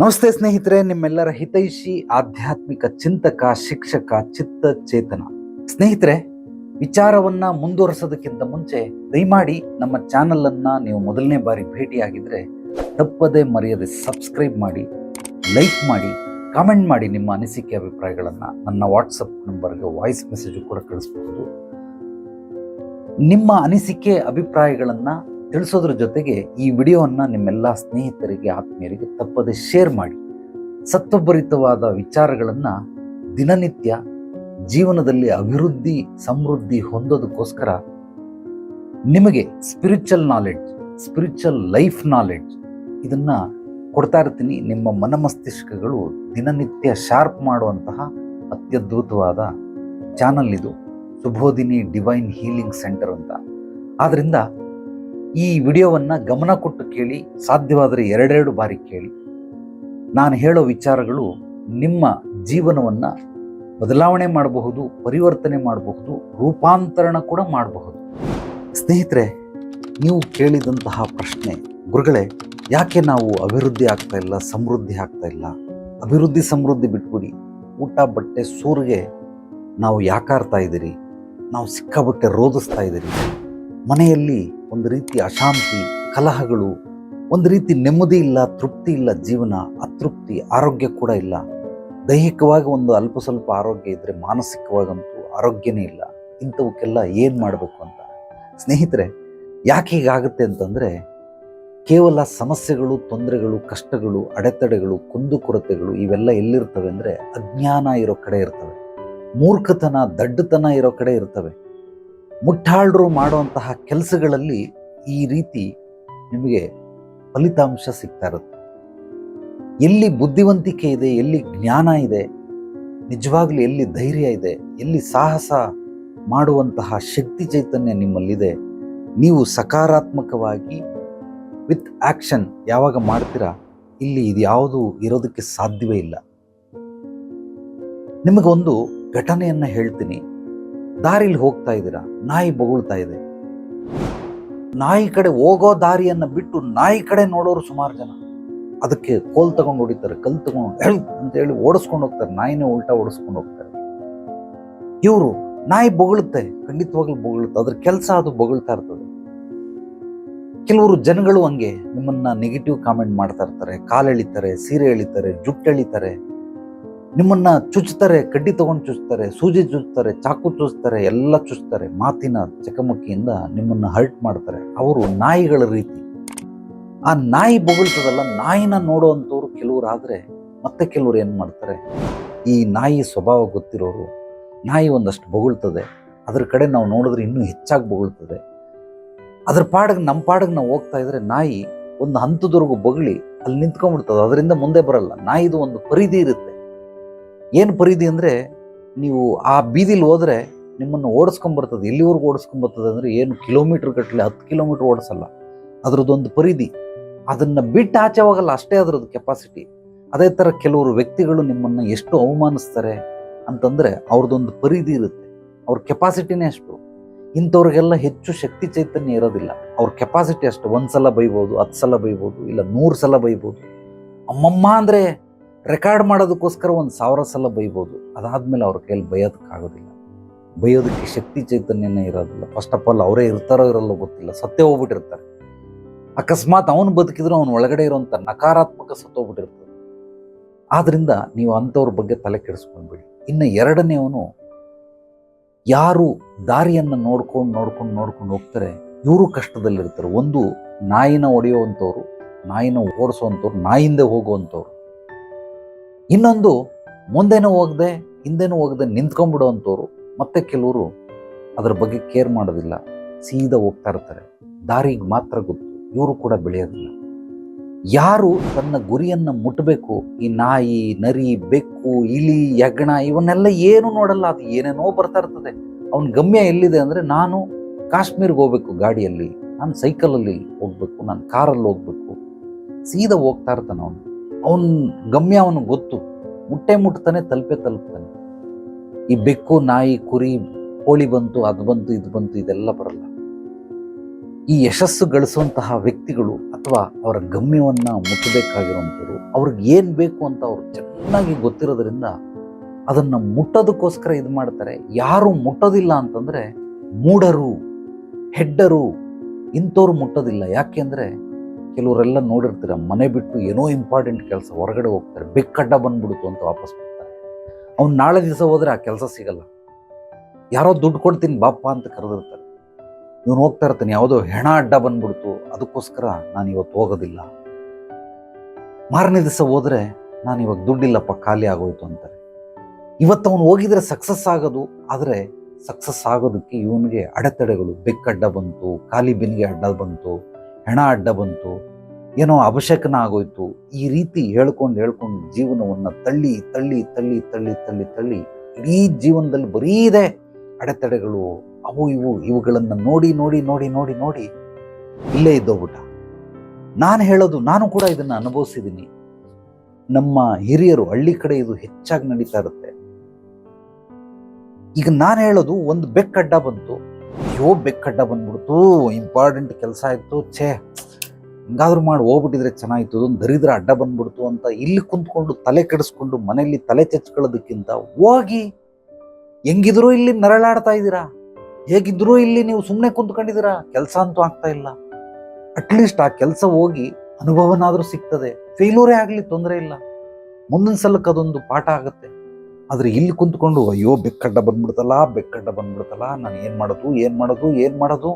ನಮಸ್ತೆ ಸ್ನೇಹಿತರೆ, ನಿಮ್ಮೆಲ್ಲರ ಹಿತೈಷಿ, ಆಧ್ಯಾತ್ಮಿಕ ಚಿಂತಕ, ಶಿಕ್ಷಕ ಚಿತ್ತ ಚೇತನ ಸ್ನೇಹಿತರೆ, ವಿಚಾರವನ್ನ ಮುಂದುವರಿಸೋದಕ್ಕಿಂತ ಮುಂಚೆ ದಯಮಾಡಿ ನಮ್ಮ ಚಾನಲ್ ಅನ್ನ ನೀವು ಮೊದಲನೇ ಬಾರಿ ಭೇಟಿಯಾಗಿದ್ರೆ ತಪ್ಪದೆ ಮರೆಯದೆ ಸಬ್ಸ್ಕ್ರೈಬ್ ಮಾಡಿ, ಲೈಕ್ ಮಾಡಿ, ಕಾಮೆಂಟ್ ಮಾಡಿ ನಿಮ್ಮ ಅನಿಸಿಕೆ ಅಭಿಪ್ರಾಯಗಳನ್ನು. ನನ್ನ ವಾಟ್ಸಪ್ ನಂಬರ್ಗೆ ವಾಯ್ಸ್ ಮೆಸೇಜ್ ಕೂಡ ಕಳಿಸಬಹುದು. ನಿಮ್ಮ ಅನಿಸಿಕೆ, ಅಭಿಪ್ರಾಯಗಳನ್ನ ತಿಳಿಸೋದ್ರ ಜೊತೆಗೆ ಈ ವಿಡಿಯೋವನ್ನು ನಿಮ್ಮೆಲ್ಲ ಸ್ನೇಹಿತರಿಗೆ, ಆತ್ಮೀಯರಿಗೆ ತಪ್ಪದೆ ಶೇರ್ ಮಾಡಿ. ಸತ್ವಭರಿತವಾದ ವಿಚಾರಗಳನ್ನು ದಿನನಿತ್ಯ ಜೀವನದಲ್ಲಿ ಅಭಿವೃದ್ಧಿ, ಸಮೃದ್ಧಿ ಹೊಂದೋದಕ್ಕೋಸ್ಕರ ನಿಮಗೆ spiritual knowledge spiritual life knowledge ಇದನ್ನು ಕೊಡ್ತಾ ಇರ್ತೀನಿ. ನಿಮ್ಮ ಮನಮಸ್ತಿಷ್ಕಗಳು ದಿನನಿತ್ಯ ಶಾರ್ಪ್ ಮಾಡುವಂತಹ ಅತ್ಯದ್ಭುತವಾದ ಚಾನಲ್ ಇದು. ಸುಬೋಧಿನಿ ಡಿವೈನ್ ಹೀಲಿಂಗ್ ಸೆಂಟರ್ ಅಂತ. ಆದ್ದರಿಂದ ಈ ವಿಡಿಯೋವನ್ನು ಗಮನ ಕೊಟ್ಟು ಕೇಳಿ, ಸಾಧ್ಯವಾದರೆ ಎರಡೆರಡು ಬಾರಿ ಕೇಳಿ. ನಾನು ಹೇಳೋ ವಿಚಾರಗಳು ನಿಮ್ಮ ಜೀವನವನ್ನು ಬದಲಾವಣೆ ಮಾಡಬಹುದು, ಪರಿವರ್ತನೆ ಮಾಡಬಹುದು, ರೂಪಾಂತರಣ ಕೂಡ ಮಾಡಬಹುದು. ಸ್ನೇಹಿತರೆ, ನೀವು ಕೇಳಿದಂತಹ ಪ್ರಶ್ನೆ, ಗುರುಗಳೇ, ಯಾಕೆ ನಾವು ಅಭಿವೃದ್ಧಿ ಆಗ್ತಾ ಇಲ್ಲ, ಸಮೃದ್ಧಿ ಆಗ್ತಾ ಇಲ್ಲ? ಅಭಿವೃದ್ಧಿ, ಸಮೃದ್ಧಿ ಬಿಟ್ಬಿಡಿ. ಊಟ, ಬಟ್ಟೆ, ಸೂರಿಗೆ ನಾವು ಯಾಕಾರ್ತಾ ಇದ್ದೀರಿ? ನಾವು ಸಿಕ್ಕಾಬಟ್ಟೆ ರೋಧಿಸ್ತಾ ಇದ್ದೀರಿ. ಮನೆಯಲ್ಲಿ ಒಂದು ರೀತಿ ಅಶಾಂತಿ, ಕಲಹಗಳು, ಒಂದು ರೀತಿ ನೆಮ್ಮದಿ ಇಲ್ಲ, ತೃಪ್ತಿ ಇಲ್ಲ ಜೀವನ, ಅತೃಪ್ತಿ, ಆರೋಗ್ಯ ಕೂಡ ಇಲ್ಲ. ದೈಹಿಕವಾಗಿ ಒಂದು ಅಲ್ಪ ಸ್ವಲ್ಪ ಆರೋಗ್ಯ ಇದ್ದರೆ ಮಾನಸಿಕವಾಗಂತೂ ಆರೋಗ್ಯನೇ ಇಲ್ಲ. ಇಂಥವಕ್ಕೆಲ್ಲ ಏನು ಮಾಡಬೇಕು ಅಂತ? ಸ್ನೇಹಿತರೆ, ಯಾಕೆ ಹೀಗಾಗುತ್ತೆ ಅಂತಂದರೆ, ಕೇವಲ ಸಮಸ್ಯೆಗಳು, ತೊಂದರೆಗಳು, ಕಷ್ಟಗಳು, ಅಡೆತಡೆಗಳು ಕುಂದುಕೊರತೆಗಳು ಇವೆಲ್ಲ ಎಲ್ಲಿರ್ತವೆ ಅಂದರೆ ಅಜ್ಞಾನ ಇರೋ ಕಡೆ ಇರ್ತವೆ. ಮೂರ್ಖತನ, ದಡ್ಡತನ ಇರೋ ಕಡೆ ಇರ್ತವೆ. ಮುಟ್ಟಾಳರು ಮಾಡುವಂತಹ ಕೆಲಸಗಳಲ್ಲಿ ಈ ರೀತಿ ನಿಮಗೆ ಫಲಿತಾಂಶ ಸಿಗ್ತಾ ಇರುತ್ತೆ. ಎಲ್ಲಿ ಬುದ್ಧಿವಂತಿಕೆ ಇದೆ, ಎಲ್ಲಿ ಜ್ಞಾನ ಇದೆ, ನಿಜವಾಗ್ಲೂ ಎಲ್ಲಿ ಧೈರ್ಯ ಇದೆ, ಎಲ್ಲಿ ಸಾಹಸ ಮಾಡುವಂತಹ ಶಕ್ತಿ ಚೈತನ್ಯ ನಿಮ್ಮಲ್ಲಿದೆ, ನೀವು ಸಕಾರಾತ್ಮಕವಾಗಿ ವಿತ್ ಆ್ಯಕ್ಷನ್ ಯಾವಾಗ ಮಾಡ್ತೀರಾ, ಇಲ್ಲಿ ಇದು ಯಾವುದು ಇರೋದಕ್ಕೆ ಸಾಧ್ಯವೇ ಇಲ್ಲ. ನಿಮಗೊಂದು ಘಟನೆಯನ್ನು ಹೇಳ್ತೀನಿ. ದಾರಿಲಿ ಹೋಗ್ತಾ ಇದ್ದೀರಾ? ನಾಯಿ ಬೊಗಳ್ತಾ ಇದೆ. ನಾಯಿ ಕಡೆ ಹೋಗೋ ದಾರಿಯನ್ನು ಬಿಟ್ಟು ನಾಯಿ ಕಡೆ ನೋಡೋರು ಸುಮಾರು ಜನ. ಅದಕ್ಕೆ ಕೋಲ್ ತಗೊಂಡು ಹೊಡಿತಾರೆ ಕಲ್ ತಗೊಂಡು ಹೇಳು ಅಂತ ಹೇಳಿ ಓಡಿಸ್ಕೊಂಡು ಹೋಗ್ತಾರೆ. ನಾಯಿನೇ ಉಲ್ಟಾ ಓಡಿಸ್ಕೊಂಡು ಹೋಗ್ತಾರೆ. ಇವರು ನಾಯಿ ಬೊಗಳುತ್ತೆ, ಖಂಡಿತವಾಗ್ಲೂ ಬೊಗಳುತ್ತೆ. ಅದ್ರ ಕೆಲಸ ಅದು ಬೊಗಳ್ತಾ ಇರ್ತದೆ. ಕೆಲವರು ಜನಗಳು ಹಂಗೆ ನಿಮ್ಮನ್ನ ನೆಗೆಟಿವ್ ಕಾಮೆಂಟ್ ಮಾಡ್ತಾ ಇರ್ತಾರೆ. ಕಾಲು ಎಳಿತಾರೆ ಸೀರೆ ಎಳಿತಾರೆ, ಜುಟ್ಟು ಎಳಿತಾರೆ. ನಿಮ್ಮನ್ನ ಚುಚ್ತಾರೆ, ಕಡ್ಡಿ ತಗೊಂಡು ಚುಚ್ತಾರೆ, ಸೂಜಿ ಚುಚ್ತಾರೆ, ಚಾಕು ಚುಚ್ತಾರೆ, ಎಲ್ಲ ಚುಚ್ತಾರೆ, ಮಾತಿನ ಚಕಮಕಿಯಿಂದ ನಿಮ್ಮನ್ನ ಹರ್ಟ್ ಮಾಡ್ತಾರೆ. ಅವರು ನಾಯಿಗಳ ರೀತಿ. ಆ ನಾಯಿ ಬೊಗಳ್ತದಲ್ಲ, ನಾಯಿನ ನೋಡುವಂಥವ್ರು ಕೆಲವರು ಆದರೆ ಮತ್ತೆ ಕೆಲವರು ಏನು ಮಾಡ್ತಾರೆ? ಈ ನಾಯಿ ಸ್ವಭಾವ ಗೊತ್ತಿರೋರು, ನಾಯಿ ಒಂದಷ್ಟು ಬೊಗಳ್ತದೆ, ಅದ್ರ ಕಡೆ ನಾವು ನೋಡಿದ್ರೆ ಇನ್ನೂ ಹೆಚ್ಚಾಗಿ ಬೊಗಳ್ತದೆ. ಅದ್ರ ಪಾಡಿಗೆ ನಮ್ಮ ಪಾಡಿಗೆ ನಾವು ಹೋಗ್ತಾ ಇದ್ರೆ ನಾಯಿ ಒಂದು ಹಂತದವರೆಗೂ ಬೊಗಳಿ, ಅಲ್ಲಿ ನಿಂತ್ಕೊಂಡ್ಬಿಡ್ತದೆ. ಅದರಿಂದ ಮುಂದೆ ಬರಲ್ಲ. ನಾಯಿದು ಒಂದು ಪರಿಧಿ ಇರುತ್ತೆ. ಏನು ಪರಿಧಿ ಅಂದರೆ ನೀವು ಆ ಬೀದಿಲಿ ಹೋದರೆ ನಿಮ್ಮನ್ನು ಓಡಿಸ್ಕೊಂಬರ್ತದೆ ಎಲ್ಲಿವರೆಗೂ ಓಡಿಸ್ಕೊಂಬರ್ತದೆ ಅಂದರೆ ಏನು ಕಿಲೋಮೀಟ್ರ್ ಗಟ್ಟಲೆ ಹತ್ತು ಕಿಲೋಮೀಟ್ರ್ ಓಡಿಸಲ್ಲ. ಅದರದ್ದೊಂದು ಪರಿಧಿ. ಅದನ್ನು ಬಿಟ್ಟು ಆಚೆ ಹೋಗಲ್ಲ, ಅಷ್ಟೇ ಅದರದ್ದು ಕೆಪಾಸಿಟಿ ಅದೇ ಥರ ಕೆಲವರು ವ್ಯಕ್ತಿಗಳು ನಿಮ್ಮನ್ನು ಎಷ್ಟು ಅವಮಾನಿಸ್ತಾರೆ ಅಂತಂದರೆ ಅವ್ರದ್ದೊಂದು ಪರಿಧಿ ಇರುತ್ತೆ. ಅವ್ರ ಕೆಪಾಸಿಟಿನೇ ಅಷ್ಟು. ಇಂಥವ್ರಿಗೆಲ್ಲ ಹೆಚ್ಚು ಶಕ್ತಿ ಚೈತನ್ಯ ಇರೋದಿಲ್ಲ. ಅವ್ರ ಕೆಪಾಸಿಟಿ ಅಷ್ಟು. ಒಂದು ಸಲ ಬೈಬೋದು, ಹತ್ತು ಸಲ ಬೈಬೋದು, ಇಲ್ಲ ನೂರು ಸಲ ಬೈಬೋದು. ಅಮ್ಮಮ್ಮ ಅಂದರೆ ರೆಕಾರ್ಡ್ ಮಾಡೋದಕ್ಕೋಸ್ಕರ ಒಂದು ಸಾವಿರ ಸಲ ಬೈಬೋದು. ಅದಾದಮೇಲೆ ಅವ್ರ ಕೈಯಲ್ಲಿ ಬೈಯೋದಕ್ಕಾಗೋದಿಲ್ಲ. ಬೈಯೋದಕ್ಕೆ ಶಕ್ತಿ ಚೈತನ್ಯನೇ ಇರೋದಿಲ್ಲ. ಫಸ್ಟ್ ಆಫ್ ಆಲ್ ಅವರೇ ಇರ್ತಾರೋ ಇರಲ್ಲೋ ಗೊತ್ತಿಲ್ಲ. ಸತ್ಯ ಹೋಗ್ಬಿಟ್ಟಿರ್ತಾರೆ. ಅಕಸ್ಮಾತ್ ಅವನು ಬದುಕಿದ್ರು ಅವನ ಒಳಗಡೆ ಇರುವಂಥ ನಕಾರಾತ್ಮಕ ಸತ್ತೋಗ್ಬಿಟ್ಟಿರ್ತದೆ ಆದ್ದರಿಂದ ನೀವು ಅಂಥವ್ರ ಬಗ್ಗೆ ತಲೆ ಕೆಡಿಸ್ಕೊಂಡ್ಬಿಡಿ. ಇನ್ನು ಎರಡನೇವನು ಯಾರು ದಾರಿಯನ್ನು ನೋಡ್ಕೊಂಡು ನೋಡ್ಕೊಂಡು ನೋಡ್ಕೊಂಡು ಹೋಗ್ತಾರೆ, ಇವರು ಕಷ್ಟದಲ್ಲಿರ್ತಾರೆ. ಒಂದು ನಾಯಿನ ಹೊಡೆಯುವಂಥವ್ರು, ನಾಯಿನ ಓಡಿಸುವಂಥವ್ರು ನಾಯಿಂದ ಹೋಗುವಂಥವ್ರು. ಇನ್ನೊಂದು ಮುಂದೆನೂ ಹೋಗದೆ, ಹಿಂದೆನೂ ಹೋಗದೆ ನಿಂತ್ಕೊಂಡ್ಬಿಡುವಂಥವ್ರು ಮತ್ತೆ ಕೆಲವರು ಅದರ ಬಗ್ಗೆ ಕೇರ್ ಮಾಡೋದಿಲ್ಲ. ಸೀದಾ ಹೋಗ್ತಾ ಇರ್ತಾರೆ. ದಾರಿಗೆ ಮಾತ್ರ ಗೊತ್ತು. ಇವರು ಕೂಡ ಬೆಳೆಯೋದಿಲ್ಲ. ಯಾರು ತನ್ನ ಗುರಿಯನ್ನು ಮುಟ್ಟಬೇಕು ಈ ನಾಯಿ, ನರಿ, ಬೆಕ್ಕು, ಇಲಿ, ಯಗ್ಣ ಇವನ್ನೆಲ್ಲ ಏನು ನೋಡಲ್ಲ. ಅದು ಏನೇನೋ ಬರ್ತಾ ಇರ್ತದೆ. ಅವನ ಗಮ್ಯ ಎಲ್ಲಿದೆ ಅಂದರೆ ನಾನು ಕಾಶ್ಮೀರ್ಗೆ ಹೋಗ್ಬೇಕು ಗಾಡಿಯಲ್ಲಿ. ನಾನು ಸೈಕಲಲ್ಲಿ ಹೋಗ್ಬೇಕು. ನಾನು ಕಾರಲ್ಲಿ ಹೋಗ್ಬೇಕು. ಸೀದಾ ಹೋಗ್ತಾ ಇರ್ತಾನೆ ಅವನು. ಅವನ ಗಮ್ಯ ಅವನಿಗೆ ಗೊತ್ತು. ಮುಟ್ಟೆ ಮುಟ್ತಾನೆ, ತಲುಪೆ ತಲುಪ್ತಾನೆ. ಈ ಬೆಕ್ಕು, ನಾಯಿ, ಕುರಿ, ಕೋಳಿ ಬಂತು, ಅದು ಬಂತು, ಇದು ಬಂತು, ಇದೆಲ್ಲ ಬರಲ್ಲ. ಈ ಯಶಸ್ಸು ಗಳಿಸುವಂತಹ ವ್ಯಕ್ತಿಗಳು ಅಥವಾ ಅವರ ಗಮ್ಯವನ್ನ ಮುಟ್ಟಬೇಕಾಗಿರುವಂಥವ್ರು, ಅವ್ರಿಗೆ ಏನು ಬೇಕು ಅಂತ ಅವ್ರು ಚೆನ್ನಾಗಿ ಗೊತ್ತಿರೋದ್ರಿಂದ ಅದನ್ನ ಮುಟ್ಟೋದಕ್ಕೋಸ್ಕರ ಇದು ಮಾಡ್ತಾರೆ. ಯಾರು ಮುಟ್ಟೋದಿಲ್ಲ ಅಂತಂದ್ರೆ ಮೂಡರು ಹೆಡ್ಡರು ಇಂಥವ್ರು ಮುಟ್ಟೋದಿಲ್ಲ. ಯಾಕೆಂದ್ರೆ ಕೆಲವರೆಲ್ಲ ನೋಡಿರ್ತೀರ, ಮನೆ ಬಿಟ್ಟು ಏನೋ ಇಂಪಾರ್ಟೆಂಟ್ ಕೆಲಸ ಹೊರಗಡೆ ಹೋಗ್ತಾರೆ ಬೆಕ್ಕಡ್ಡ ಬಂದ್ಬಿಡ್ತು ಅಂತ ವಾಪಸ್ ಬರ್ತಾರೆ. ಅವ್ನು ನಾಳೆ ದಿವಸ ಹೋದರೆ ಆ ಕೆಲಸ ಸಿಗಲ್ಲ. ಯಾರೋ ದುಡ್ಡು ಕೊಡ್ತೀನಿ ಬಾಪ್ಪ ಅಂತ ಕರೆದಿರ್ತಾರೆ. ಇವನು ಹೋಗ್ತಾ ಇರ್ತಾನೆ, ಯಾವುದೋ ಹೆಣ ಅಡ್ಡ ಬಂದ್ಬಿಡ್ತು, ಅದಕ್ಕೋಸ್ಕರ ನಾನು ಇವತ್ತು ಹೋಗೋದಿಲ್ಲ. ಮಾರನೇ ದಿವಸ ಹೋದರೆ ನಾನು ಇವಾಗ ದುಡ್ಡಿಲ್ಲಪ್ಪ, ಖಾಲಿ ಆಗೋಯ್ತು ಅಂತಾರೆ. ಇವತ್ತು ಅವನು ಹೋಗಿದ್ರೆ ಸಕ್ಸಸ್ ಆಗೋದು, ಆದರೆ ಸಕ್ಸಸ್ ಆಗೋದಕ್ಕೆ ಇವನಿಗೆ ಅಡೆತಡೆಗಳು ಬೆಕ್ಕಡ್ಡ ಬಂತು, ಖಾಲಿ ಬಿನ್ಗೆ ಅಡ್ಡ ಬಂತು, ಹೆಣ ಅಡ್ಡ ಬಂತು ಏನೋ ಅವಶ್ಯಕನ ಆಗೋಯ್ತು ಈ ರೀತಿ ಹೇಳ್ಕೊಂಡು ಹೇಳ್ಕೊಂಡು ಜೀವನವನ್ನು ತಳ್ಳಿ ತಳ್ಳಿ ತಳ್ಳಿ ತಳ್ಳಿ ತಳ್ಳಿ ತಳ್ಳಿ ಇಡೀ ಜೀವನದಲ್ಲಿ ಬರೀ ಇದೆ ಅಡೆತಡೆಗಳು, ಅವು ಇವು ಇವುಗಳನ್ನು ನೋಡಿ ನೋಡಿ ನೋಡಿ ನೋಡಿ ನೋಡಿ ಇಲ್ಲೇ ಇದ್ದೋಗ್ಬಿಟ್ಟ. ನಾನು ಹೇಳೋದು, ನಾನು ಕೂಡ ಇದನ್ನು ಅನುಭವಿಸಿದ್ದೀನಿ ನಮ್ಮ ಹಿರಿಯರು ಹಳ್ಳಿ ಕಡೆ ಇದು ಹೆಚ್ಚಾಗಿ ನಡೀತಾ ಇರುತ್ತೆ. ಈಗ ನಾನು ಹೇಳೋದು, ಒಂದು ಬೆಕ್ಕಡ್ಡ ಬಂತು. ಅಯ್ಯೋ, ಬೆಕ್ಕಡ್ಡ ಬಂದ್ಬಿಡ್ತು ಇಂಪಾರ್ಟೆಂಟ್ ಕೆಲಸ ಆಯಿತು, ಛೇ. ಹಿಂಗಾದ್ರೂ ಮಾಡಿ ಹೋಗ್ಬಿಟ್ಟಿದ್ರೆ ಚೆನ್ನಾಗಿತ್ತು. ಅದೊಂದು ದರಿದ್ರ ಅಡ್ಡ ಬಂದ್ಬಿಡ್ತು ಅಂತ ಇಲ್ಲಿ ಕುಂತ್ಕೊಂಡು ತಲೆ ಕೆಡಿಸ್ಕೊಂಡು ಮನೆಯಲ್ಲಿ ತಲೆ ಚಚ್ಕೊಳ್ಳೋದಕ್ಕಿಂತ ಹೋಗಿ ಹೆಂಗಿದ್ರೂ ಇಲ್ಲಿ ನರಳಾಡ್ತಾ ಇದ್ದೀರಾ? ಹೇಗಿದ್ರೂ ಇಲ್ಲಿ ನೀವು ಸುಮ್ಮನೆ ಕುಂತ್ಕೊಂಡಿದ್ದೀರಾ? ಕೆಲಸ ಅಂತೂ ಆಗ್ತಾ ಇಲ್ಲ. ಅಟ್ಲೀಸ್ಟ್ ಆ ಕೆಲಸ ಹೋಗಿ ಅನುಭವನಾದರೂ ಸಿಗ್ತದೆ. ಫೇಲ್ಯೂರೇ ಆಗಲಿ ತೊಂದರೆ ಇಲ್ಲ. ಮುಂದಿನ ಸಲಕ್ಕೆ ಅದೊಂದು ಪಾಠ ಆಗುತ್ತೆ. ಆದರೆ ಇಲ್ಲಿ ಕುಂತ್ಕೊಂಡು ಅಯ್ಯೋ ಬೆಕ್ಕಡ್ಡ ಬಂದ್ಬಿಡ್ತಲ್ಲ ಬೆಕ್ಕಡ್ಡ ಬಂದ್ಬಿಡ್ತಲ್ಲ, ನಾನು ಏನು ಮಾಡೋದು ಏನು ಮಾಡೋದು ಏನು ಮಾಡೋದು?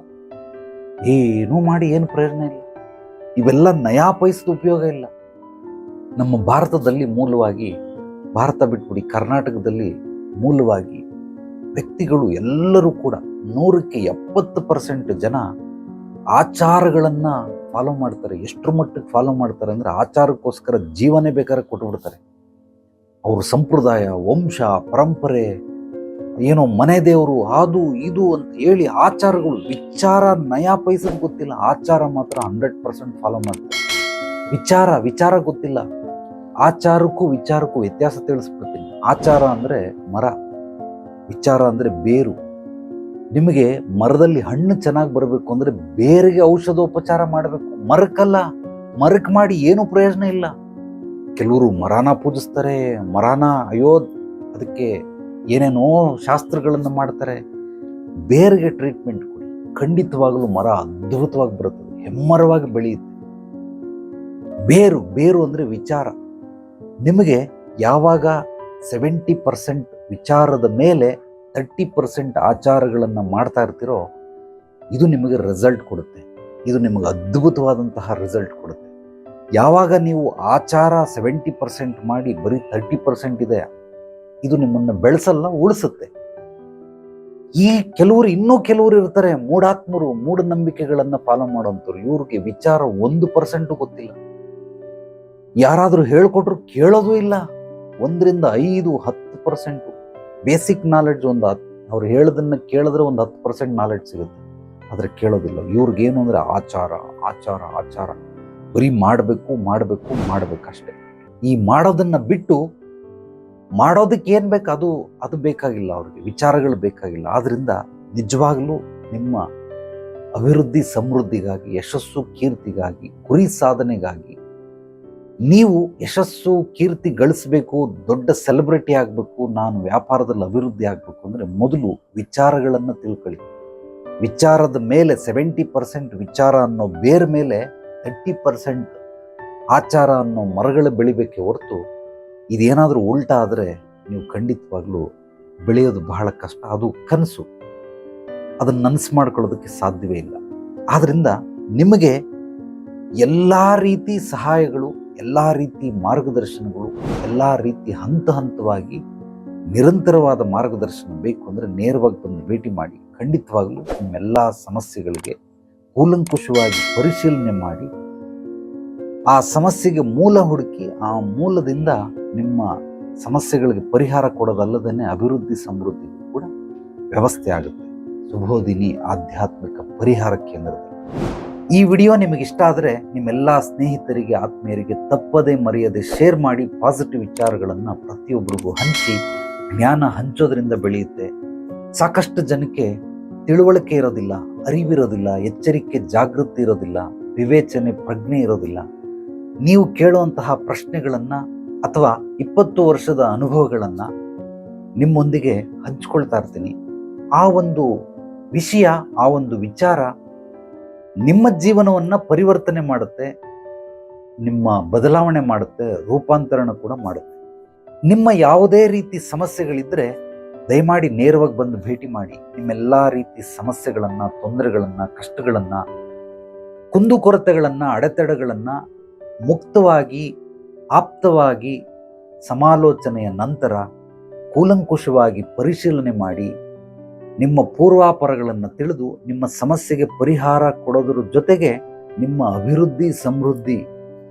ಏನೂ ಮಾಡಿ ಏನು ಪ್ರಯೋಜನ ಇಲ್ಲ. ಇವೆಲ್ಲ ನಯಾ ಪೈಸದ ಉಪಯೋಗ ಇಲ್ಲ. ನಮ್ಮ ಭಾರತದಲ್ಲಿ ಮೂಲವಾಗಿ, ಭಾರತ ಬಿಟ್ಬಿಡಿ ಕರ್ನಾಟಕದಲ್ಲಿ ಮೂಲವಾಗಿ ವ್ಯಕ್ತಿಗಳು ಎಲ್ಲರೂ ಕೂಡ ನೂರಕ್ಕೆ ಎಪ್ಪತ್ತು ಪರ್ಸೆಂಟ್ ಜನ ಆಚಾರಗಳನ್ನು ಫಾಲೋ ಮಾಡ್ತಾರೆ. ಎಷ್ಟರ ಮಟ್ಟಿಗೆ ಫಾಲೋ ಮಾಡ್ತಾರೆ ಅಂದ್ರೆ ಆಚಾರಕ್ಕೋಸ್ಕರ ಜೀವನೇ ಬೇಕಾದ್ರೆ ಕೊಟ್ಟುಬಿಡ್ತಾರೆ ಅವ್ರ ಸಂಪ್ರದಾಯ, ವಂಶ, ಪರಂಪರೆ ಏನೋ ಮನೆ ದೇವರು ಅದು ಇದು ಅಂತ ಹೇಳಿ ಆಚಾರಗಳು ವಿಚಾರ ನಯಾ ಪೈಸನ್ ಗೊತ್ತಿಲ್ಲ. ಆಚಾರ ಮಾತ್ರ ಹಂಡ್ರೆಡ್ ಪರ್ಸೆಂಟ್ ಫಾಲೋ ಮಾಡ್ತಾರೆ. ವಿಚಾರ ವಿಚಾರ ಗೊತ್ತಿಲ್ಲ. ಆಚಾರಕ್ಕೂ ವಿಚಾರಕ್ಕೂ ವ್ಯತ್ಯಾಸ ತಿಳಿಸ್ಬಿಡ್ತೀನಿ. ಆಚಾರ ಅಂದರೆ ಮರ, ವಿಚಾರ ಅಂದರೆ ಬೇರು. ನಿಮಗೆ ಮರದಲ್ಲಿ ಹಣ್ಣು ಚೆನ್ನಾಗಿ ಬರಬೇಕು ಅಂದರೆ ಬೇರಿಗೆ ಔಷಧೋಪಚಾರ ಮಾಡಬೇಕು. ಮರಕ್ಕಲ್ಲ ಮರಕ್ಕೆ ಮಾಡಿ ಏನು ಪ್ರಯೋಜನ ಇಲ್ಲ. ಕೆಲವರು ಮರಾನ ಪೂಜಿಸ್ತಾರೆ, ಮರಾನ ಅಯ್ಯೋ ಅದಕ್ಕೆ ಏನೇನೋ ಶಾಸ್ತ್ರಗಳನ್ನು ಮಾಡ್ತಾರೆ, ಬೇರೆಗೆ ಟ್ರೀಟ್ಮೆಂಟ್ ಕೊಡಿ. ಖಂಡಿತವಾಗಲೂ ಮರ ಅದ್ಭುತವಾಗಿ ಬರುತ್ತದೆ, ಹೆಮ್ಮರವಾಗಿ ಬೆಳೆಯುತ್ತೆ. ಬೇರು ಬೇರು ಅಂದರೆ ವಿಚಾರ. ನಿಮಗೆ ಯಾವಾಗ ಸೆವೆಂಟಿ ಪರ್ಸೆಂಟ್ ವಿಚಾರದ ಮೇಲೆ ತರ್ಟಿ ಪರ್ಸೆಂಟ್ ಆಚಾರಗಳನ್ನು ಮಾಡ್ತಾ ಇರ್ತೀರೋ, ಇದು ನಿಮಗೆ ರಿಸಲ್ಟ್ ಕೊಡುತ್ತೆ. ಇದು ನಿಮಗೆ ಅದ್ಭುತವಾದಂತಹ ರಿಸಲ್ಟ್ ಕೊಡುತ್ತೆ. ಯಾವಾಗ ನೀವು ಆಚಾರ ಸೆವೆಂಟಿ ಪರ್ಸೆಂಟ್ ಮಾಡಿ ಬರೀ ತರ್ಟಿ ಪರ್ಸೆಂಟ್ ಇದೆ ಇದು ನಿಮ್ಮನ್ನು ಬೆಳೆಸಲ್ಲ, ಉಳಿಸುತ್ತೆ. ಈ ಕೆಲವರು ಇನ್ನೂ ಕೆಲವರು ಇರ್ತಾರೆ ಮೂಢಾತ್ಮರು ಮೂಢನಂಬಿಕೆಗಳನ್ನು ಫಾಲೋ ಮಾಡುವಂಥವ್ರು. ಇವ್ರಿಗೆ ವಿಚಾರ ಒಂದು ಪರ್ಸೆಂಟು ಗೊತ್ತಿಲ್ಲ. ಯಾರಾದರೂ ಹೇಳ್ಕೊಟ್ರು ಕೇಳೋದು ಇಲ್ಲ. ಒಂದರಿಂದ ಐದು, ಹತ್ತು ಪರ್ಸೆಂಟು ಬೇಸಿಕ್ ನಾಲೆಡ್ಜ್ ಒಂದು ಹತ್ತು ಅವ್ರು ಹೇಳೋದನ್ನು ಕೇಳಿದ್ರೆ ಒಂದು ಹತ್ತು ಪರ್ಸೆಂಟ್ ನಾಲೆಡ್ಜ್ ಸಿಗುತ್ತೆ. ಆದರೆ ಕೇಳೋದಿಲ್ಲ. ಇವ್ರಿಗೇನು ಅಂದರೆ ಆಚಾರ ಆಚಾರ ಆಚಾರ. ಬರೀ ಮಾಡಬೇಕು ಮಾಡಬೇಕು, ಮಾಡಬೇಕಷ್ಟೆ. ಈ ಮಾಡೋದನ್ನು ಬಿಟ್ಟು ಮಾಡೋದಕ್ಕೆ ಏನು ಬೇಕು? ಅದು ಅದು ಬೇಕಾಗಿಲ್ಲ ಅವ್ರಿಗೆ. ವಿಚಾರಗಳು ಬೇಕಾಗಿಲ್ಲ. ಆದ್ದರಿಂದ ನಿಜವಾಗಲೂ ನಿಮ್ಮ ಅಭಿವೃದ್ಧಿ, ಸಮೃದ್ಧಿಗಾಗಿ, ಯಶಸ್ಸು, ಕೀರ್ತಿಗಾಗಿ ಗುರಿ ಸಾಧನೆಗಾಗಿ ನೀವು ಯಶಸ್ಸು, ಕೀರ್ತಿ ಗಳಿಸಬೇಕು, ದೊಡ್ಡ ಸೆಲೆಬ್ರಿಟಿ ಆಗಬೇಕು, ನಾನು ವ್ಯಾಪಾರದಲ್ಲಿ ಅಭಿವೃದ್ಧಿ ಆಗಬೇಕು ಅಂದರೆ ಮೊದಲು ವಿಚಾರಗಳನ್ನು ತಿಳ್ಕೊಳ್ಳಿ. ವಿಚಾರದ ಮೇಲೆ ಸೆವೆಂಟಿ ಪರ್ಸೆಂಟ್ ವಿಚಾರ ಅನ್ನೋ ಬೇರ್ ಮೇಲೆ ತರ್ಟಿ ಪರ್ಸೆಂಟ್ ಆಚಾರ ಅನ್ನೋ ಮರಗಳು ಬೆಳಿಬೇಕೆ ಹೊರತು ಇದೇನಾದರೂ ಉಲ್ಟಾ ಆದರೆ ನೀವು ಖಂಡಿತವಾಗ್ಲೂ ಬೆಳೆಯೋದು ಬಹಳ ಕಷ್ಟ. ಅದು ಕನಸು. ಅದನ್ನು ನನಸು ಮಾಡ್ಕೊಳ್ಳೋದಕ್ಕೆ ಸಾಧ್ಯವೇ ಇಲ್ಲ. ಆದ್ದರಿಂದ ನಿಮಗೆ ಎಲ್ಲ ರೀತಿ ಸಹಾಯಗಳು, ಎಲ್ಲ ರೀತಿ ಮಾರ್ಗದರ್ಶನಗಳು, ಎಲ್ಲ ರೀತಿ ಹಂತ ಹಂತವಾಗಿ ನಿರಂತರವಾದ ಮಾರ್ಗದರ್ಶನ ಬೇಕು ಅಂದರೆ ನೇರವಾಗಿ ಬಂದು ಭೇಟಿ ಮಾಡಿ. ಖಂಡಿತವಾಗಲೂ ನಿಮ್ಮೆಲ್ಲ ಸಮಸ್ಯೆಗಳಿಗೆ ಕೂಲಂಕುಷವಾಗಿ ಪರಿಶೀಲನೆ ಮಾಡಿ. ಆ ಸಮಸ್ಯೆಗೆ ಮೂಲ ಹುಡುಕಿ, ಆ ಮೂಲದಿಂದ ನಿಮ್ಮ ಸಮಸ್ಯೆಗಳಿಗೆ ಪರಿಹಾರ ಕೊಡೋದಲ್ಲದೇ ಅಭಿವೃದ್ಧಿ ಸಮೃದ್ಧಿ ಕೂಡ ವ್ಯವಸ್ಥೆ ಆಗುತ್ತೆ. ಶುಭೋದಿನಿ ಆಧ್ಯಾತ್ಮಿಕ ಪರಿಹಾರ ಕೇಂದ್ರದಲ್ಲಿ. ಈ ವಿಡಿಯೋ ನಿಮಗೆ ಇಷ್ಟ ಆದರೆ ನಿಮ್ಮೆಲ್ಲ ಸ್ನೇಹಿತರಿಗೆ, ಆತ್ಮೀಯರಿಗೆ ತಪ್ಪದೆ ಮರೆಯದೆ ಶೇರ್ ಮಾಡಿ, ಪಾಸಿಟಿವ್ ವಿಚಾರಗಳನ್ನು ಪ್ರತಿಯೊಬ್ಬರಿಗೂ ಹಂಚಿ, ಜ್ಞಾನ ಹಂಚೋದ್ರಿಂದ ಬೆಳೆಯುತ್ತೆ. ಸಾಕಷ್ಟು ಜನಕ್ಕೆ ತಿಳುವಳಿಕೆ ಇರೋದಿಲ್ಲ, ಅರಿವಿರೋದಿಲ್ಲ, ಎಚ್ಚರಿಕೆ, ಜಾಗೃತಿ ಇರೋದಿಲ್ಲ, ವಿವೇಚನೆ, ಪ್ರಜ್ಞೆ ಇರೋದಿಲ್ಲ. ನೀವು ಕೇಳುವಂತಹ ಪ್ರಶ್ನೆಗಳನ್ನು ಅಥವಾ ಇಪ್ಪತ್ತು ವರ್ಷದ ಅನುಭವಗಳನ್ನು ನಿಮ್ಮೊಂದಿಗೆ ಹಂಚ್ಕೊಳ್ತಾ ಇರ್ತೀನಿ. ಆ ಒಂದು ವಿಷಯ, ಆ ಒಂದು ವಿಚಾರ ನಿಮ್ಮ ಜೀವನವನ್ನು ಪರಿವರ್ತನೆ ಮಾಡುತ್ತೆ, ನಿಮ್ಮ ಬದಲಾವಣೆ ಮಾಡುತ್ತೆ, ರೂಪಾಂತರಣ ಕೂಡ ಮಾಡುತ್ತೆ. ನಿಮ್ಮ ಯಾವುದೇ ರೀತಿ ಸಮಸ್ಯೆಗಳಿದ್ದರೆ ದಯಮಾಡಿ ನೇರವಾಗಿ ಬಂದು ಭೇಟಿ ಮಾಡಿ. ನಿಮ್ಮೆಲ್ಲ ರೀತಿ ಸಮಸ್ಯೆಗಳನ್ನು, ತೊಂದರೆಗಳನ್ನು, ಕಷ್ಟಗಳನ್ನು ಕುಂದುಕೊರತೆಗಳನ್ನು ಅಡೆತಡೆಗಳನ್ನು ಮುಕ್ತವಾಗಿ, ಆಪ್ತವಾಗಿ ಸಮಾಲೋಚನೆಯ ನಂತರ ಕೂಲಂಕುಷವಾಗಿ ಪರಿಶೀಲನೆ ಮಾಡಿ ನಿಮ್ಮ ಪೂರ್ವಾಪರಗಳನ್ನು ತಿಳಿದು ನಿಮ್ಮ ಸಮಸ್ಯೆಗೆ ಪರಿಹಾರ ಕೊಡೋದ್ರ ಜೊತೆಗೆ ನಿಮ್ಮ ಅಭಿವೃದ್ಧಿ, ಸಮೃದ್ಧಿ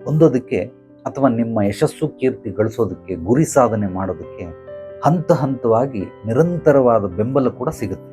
ಹೊಂದೋದಕ್ಕೆ ಅಥವಾ ನಿಮ್ಮ ಯಶಸ್ಸು ಕೀರ್ತಿ ಗಳಿಸೋದಕ್ಕೆ, ಗುರಿ ಸಾಧನೆ ಮಾಡೋದಕ್ಕೆ ಹಂತ ಹಂತವಾಗಿ ನಿರಂತರವಾದ ಬೆಂಬಲ ಕೂಡ ಸಿಗುತ್ತೆ.